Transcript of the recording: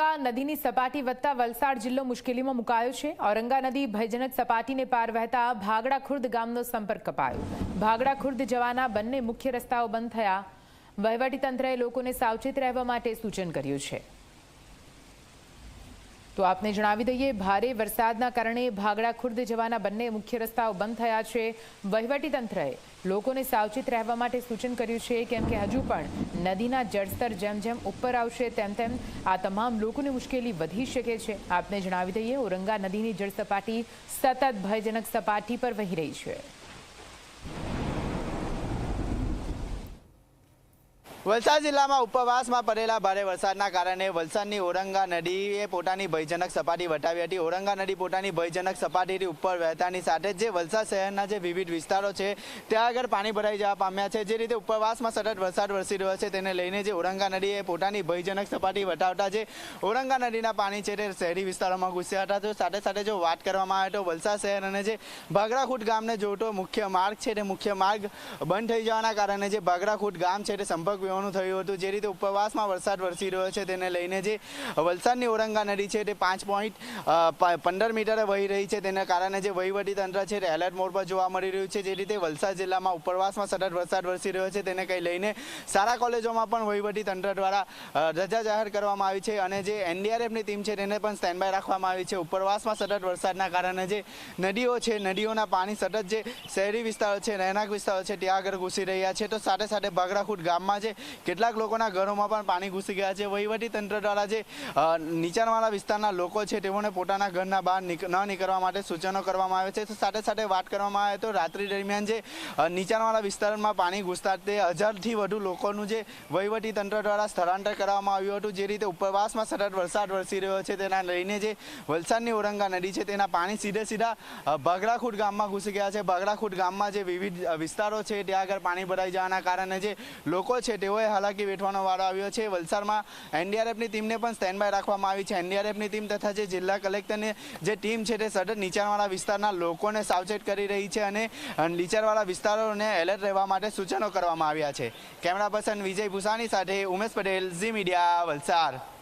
ઔરંગા નદીની સપાટી વધતા વલસાડ જિલ્લો મુશ્કેલીમાં મુકાયો છે. ઔરંગા નદી ભયજનક સપાટીને પાર વહેતા ભાગડા ખુર્દ ગામનો સંપર્ક કપાયો. ભાગડા ખુર્દ જવાના બંને મુખ્ય રસ્તાઓ બંધ થયા. વહીવટીતંત્રએ લોકોને સાવચેત રહેવા માટે સૂચન કર્યું છે. તો આપને જણાવી દઈએ, ભારે વરસાદના કારણે ભાગડા ખુર્દ જવાના બંને મુખ્ય રસ્તાઓ બંધ થયા છે. વહીવટીતંત્રએ લોકોને સાવચેત રહેવા માટે સૂચન કર્યું છે કેમ કે હજુ પણ નદીના જળસ્તર જેમ જેમ ઉપર આવશે તેમ તેમ આ તમામ લોકોની મુશ્કેલી વધી શકે છે. આપને જણાવી દઈએ ઓરંગા નદીની જળ સપાટી સતત ભયજનક સપાટી પર વહી રહી છે. વલસાડ જિલ્લામાં ઉપવાસમાં પડેલા ભારે વરસાદના કારણે વલસાડની ઓરંગા નદીએ પોતાની ભયજનક સપાટી વટાવી હતી. ઓરંગા નદી પોતાની ભયજનક સપાટીથી ઉપર વહેતાની સાથે જે વલસાડ શહેરના જે વિવિધ વિસ્તારો છે, ત્યાં આગળ પાણી ભરાઈ જવા પામ્યા છે. જે રીતે ઉપવાસમાં સતત વરસાદ વરસી રહ્યો છે, તેને લઈને જે ઓરંગા નદીએ પોતાની ભયજનક સપાટી વટાવતા જે ઓરંગા નદીના પાણી છે, તે શહેરી વિસ્તારોમાં ઘૂસ્યા હતા. તો સાથે સાથે જો વાત કરવામાં આવે તો વલસાડ શહેર અને જે ભાગરાખૂટ ગામને જોતો મુખ્ય માર્ગ છે, તે મુખ્ય માર્ગ બંધ થઈ જવાના કારણે જે ભાગરાખૂટ ગામ છે, તે સંપર્ક વિહોણું થયું હતું. જે રીતે ઉપરવાસમાં વરસાદ વરસી રહ્યો છે તેને લઈને જે વલસાડની ઓરંગા નદી છે તે પાંચ પોઈન્ટ પંદર મીટરે વહી રહી છે. તેના કારણે જે તંત્ર છે તે એલર્ટ મોડ પર જોવા મળી રહ્યું છે. જે રીતે વલસાડ જિલ્લામાં ઉપરવાસમાં સતત વરસાદ વરસી રહ્યો છે તેને કંઈ લઈને સારા કોલેજોમાં પણ તંત્ર દ્વારા રજા જાહેર કરવામાં આવી છે અને જે એનડીઆરએફની ટીમ છે તેને પણ સ્ટેન્ડબાય રાખવામાં આવી છે. ઉપરવાસમાં સતત વરસાદના કારણે જે નદીઓ છે, નદીઓના પાણી સતત જે શહેરી વિસ્તારો છે, રહેણાંક વિસ્તારો છે, ત્યાં આગળ ઘૂસી રહ્યા છે. તો સાથે સાથે ભાગરાખૂટ ગામમાં જે કેટલાક લોકોના ઘરોમાં પણ પાણી ઘૂસી ગયા છે. વહીવટી તંત્ર દ્વારા જે નીચાણવાળા વિસ્તારના લોકો છે તેઓને પોતાના ઘરના બહાર ન નીકળવા માટે સૂચનો કરવામાં આવે છે. સાથે સાથે વાત કરવામાં આવે તો રાત્રિ દરમિયાન જે નીચાણવાળા વિસ્તારમાં પાણી ઘૂસતા તે હજારથી વધુ લોકોનું જે વહીવટી તંત્ર દ્વારા સ્થળાંતર કરવામાં આવ્યું હતું. જે રીતે ઉપરવાસમાં સતત વરસાદ વરસી રહ્યો છે તેના લઈને જે વલસાડની ઓરંગા નદી છે તેના પાણી સીધે સીધા અ, ગામમાં ઘૂસી ગયા છે. ભાગરાખૂટ ગામમાં જે વિવિધ વિસ્તારો છે ત્યાં આગળ પાણી ભરાઈ જવાના કારણે જે લોકો છે તેઓએ હાલાકી વેઠવાનો વારો આવ્યો છે. વલસાડમાં એનડીઆરએફની ટીમને પણ સ્ટેન્ડ બાય રાખવામાં આવી છે. એનડીઆરએફની ટીમ તથા જે જિલ્લા કલેક્ટરની જે ટીમ છે તે સતત નીચાણવાળા વિસ્તારના લોકોને સાવચેત કરી રહી છે અને નીચાણવાળા વિસ્તારોને એલર્ટ રહેવા માટે સૂચનો કરવામાં આવ્યા છે. કેમેરા પર્સન વિજય ભૂસાની સાથે ઉમેશ પટેલ, ઝી મીડિયા, વલસાડ.